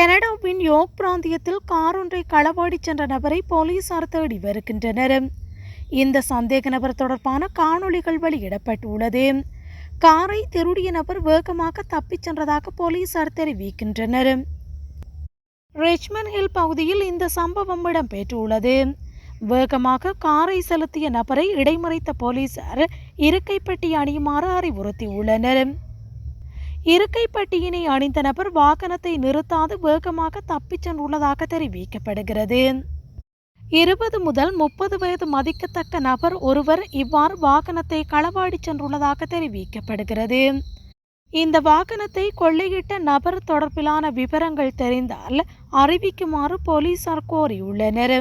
Yoke பிராந்தியத்தில் car ஒன்றை களவாடி சென்ற நபரை போலீசார் தேடி வருகின்றனர். இந்த சந்தேக நபர் தொடர்பான காணொளிகள் வெளியிடப்பட்டுள்ளது. காரை திருடிய நபர் வேகமாக தப்பிச் சென்றதாக போலீசார் தெரிவிக்கின்றனர். ரெச்மன் ஹில் பகுதியில் இந்த சம்பவம் இடம்பெற்றுள்ளது. வேகமாக காரை செலுத்திய நபரை இடைமறைத்த போலீசார் இருக்கைப்பட்டி அணியுமாறு அறிவுறுத்தியுள்ளனர். இருக்கைப்பட்டியினை அணிந்த நபர் வாகனத்தை நிறுத்தாது வேகமாக தப்பிச் சென்றுள்ளதாக தெரிவிக்கப்படுகிறது. இருபது முதல் முப்பது வயது மதிக்கத்தக்க நபர் ஒருவர் இவ்வாறு வாகனத்தை களவாடி சென்றுள்ளதாக தெரிவிக்கப்படுகிறது. இந்த வாகனத்தை கொள்ளையிட்ட நபர் தொடர்பிலான விவரங்கள் தெரிந்தால் அறிவிக்குமாறு போலீசார் கோரியுள்ளனர்.